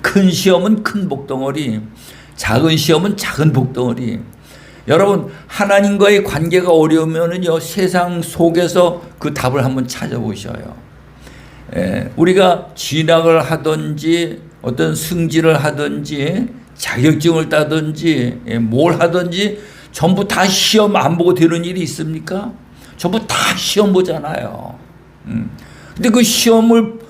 큰 시험은 큰 복덩어리, 작은 시험은 작은 복덩어리. 여러분 하나님과의 관계가 어려우면은요 세상 속에서 그 답을 한번 찾아보셔요. 예, 우리가 진학을 하든지 어떤 승진을 하든지 자격증을 따든지 예, 뭘 하든지 전부 다 시험 안 보고 되는 일이 있습니까? 전부 다 시험 보잖아요. 음. 근데 그 시험을 봐,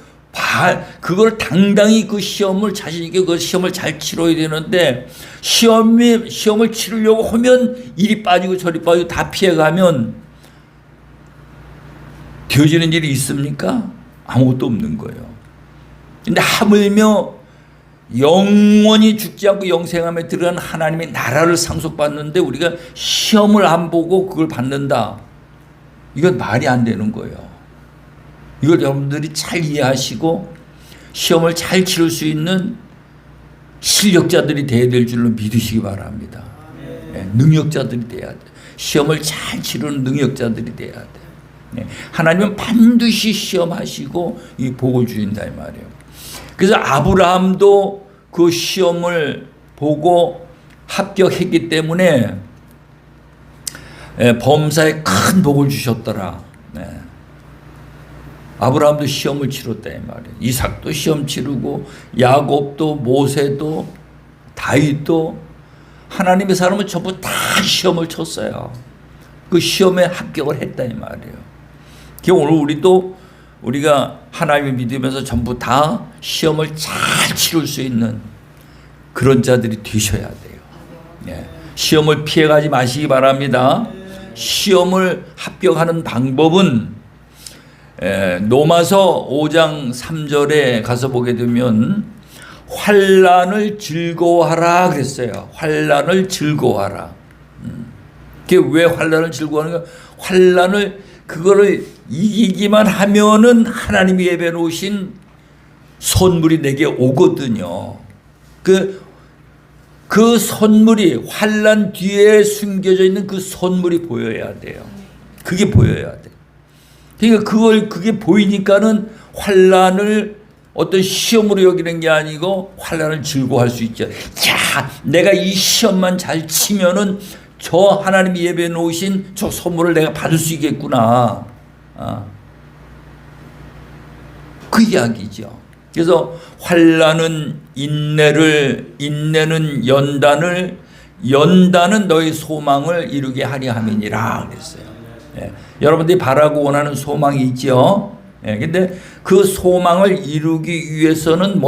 그걸 당당히 그 시험을 자신 있게 그 시험을 잘 치러야 되는데 시험이, 시험을 치르려고 하면 이리 빠지고 저리 빠지고 다 피해가면 되어지는 일이 있습니까? 아무것도 없는 거예요. 근데 하물며 영원히 죽지 않고 영생함에 들어간 하나님의 나라를 상속받는데 우리가 시험을 안 보고 그걸 받는다. 이건 말이 안 되는 거예요. 이걸 여러분들이 잘 이해하시고 시험을 잘 치를 수 있는 실력자들이 되어야 될 줄로 믿으시기 바랍니다. 예, 능력자들이 돼야 돼. 시험을 잘 치르는 능력자들이 돼야 돼. 예, 하나님은 반드시 시험하시고 이 복을 주신다 이 말이에요. 그래서 아브라함도 그 시험을 보고 합격했기 때문에 예, 범사에 큰 복을 주셨더라. 네. 아브라함도 시험을 치렀다 이 말이에요. 이삭도 시험 치르고 야곱도 모세도 다윗도 하나님의 사람은 전부 다 시험을 쳤어요. 그 시험에 합격을 했다 이 말이에요. 그 오늘 우리도 우리가 하나님을 믿으면서 전부 다 시험을 잘 치를 수 있는 그런 자들이 되셔야 돼요. 예. 시험을 피해가지 마시기 바랍니다. 시험을 합격하는 방법은 에, 노마서 5장 3절에 가서 보게 되면 환란을 즐거워하라 그랬어요. 환란을 즐거워하라. 음. 그게 왜 환란을 즐거워하는가? 환란을 그거를 이기기만 하면은 하나님이 예배 놓으신 선물이 내게 오거든요. 그, 그 선물이 환란 뒤에 숨겨져 있는 그 선물이 보여야 돼요. 그게 보여야 돼. 그러니까 그걸 그게 보이니까는 환란을 어떤 시험으로 여기는 게 아니고 환란을 즐거워할 수 있죠. 야, 내가 이 시험만 잘 치면은 저 하나님이 예배 놓으신 저 선물을 내가 받을 수 있겠구나. 아. 그 이야기죠. 그래서 환란은 인내를 인내는 연단을 연단은 너희 소망을 이루게 하려 함이니라 그랬어요. 예. 여러분들이 바라고 원하는 소망이 있죠. 예. 근데 그 소망을 이루기 위해서는